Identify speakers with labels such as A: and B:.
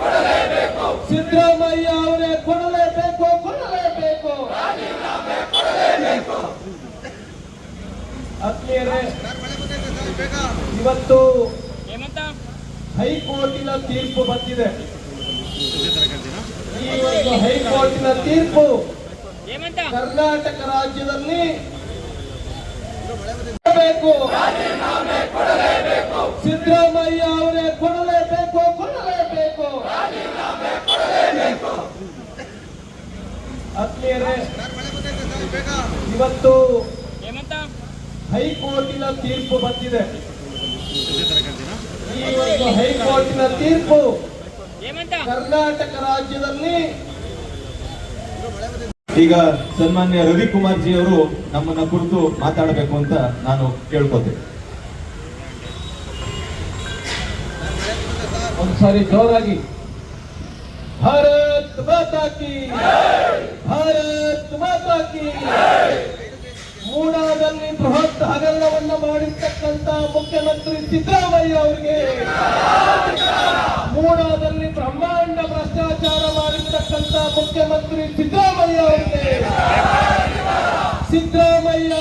A: ಕೊಡಲೇಬೇಕು. ಸಿದ್ದರಾಮಯ್ಯ
B: ಅವರೇ ಕೊಡಲೇಬೇಕು ಕೊಡಲೇಬೇಕು.
A: ಇವತ್ತು ಹೈಕೋರ್ಟಿನ ತೀರ್ಪು ಬಂದಿದೆ. ಈ ಒಂದು ಹೈಕೋರ್ಟಿನ ತೀರ್ಪು ಕರ್ನಾಟಕ ರಾಜ್ಯದಲ್ಲಿ ಸಿದ್ದರಾಮಯ್ಯ ಅವರೇ ಕೊಡ ಆತ್ಮೀಯರೇ ಇವತ್ತು ಹೈಕೋರ್ಟಿನ ತೀರ್ಪು ಬಂದಿದೆ. ಈ ಒಂದು ಹೈಕೋರ್ಟಿನ ತೀರ್ಪು ಕರ್ನಾಟಕ ರಾಜ್ಯದಲ್ಲಿ
C: ಈಗ ಸನ್ಮಾನ್ಯ ರವಿಕುಮಾರ್ ಜಿ ಅವರು ನಮ್ಮನ್ನ ಕುರಿತು ಮಾತಾಡಬೇಕು ಅಂತ ನಾನು ಕೇಳ್ಕೊತೇನೆ
A: ಒಂದ್ಸಾರಿ ಜೋರಾಗಿ. ಭಾರತ್ ಮಾತಾ ಕಿ. ಭಾರತ್ ಮಾತಾ ಕಿ ಮೂಡಾದಲ್ಲಿ ಬೃಹತ್ ಹಗರಣವನ್ನು ಮಾಡಿರ್ತಕ್ಕಂತ ಮುಖ್ಯಮಂತ್ರಿ ಸಿದ್ದರಾಮಯ್ಯ ಅವರಿಗೆ ಮೂಡಾದಲ್ಲಿ ಬ್ರಹ್ಮಾಂಡ ಭ್ರಷ್ಟಾಚಾರ ಮಾಡಿರ್ತಕ್ಕಂತ ಮುಖ್ಯಮಂತ್ರಿ ಸಿದ್ದರಾಮಯ್ಯ ಅವರಿಗೆ ಸಿದ್ದರಾಮಯ್ಯ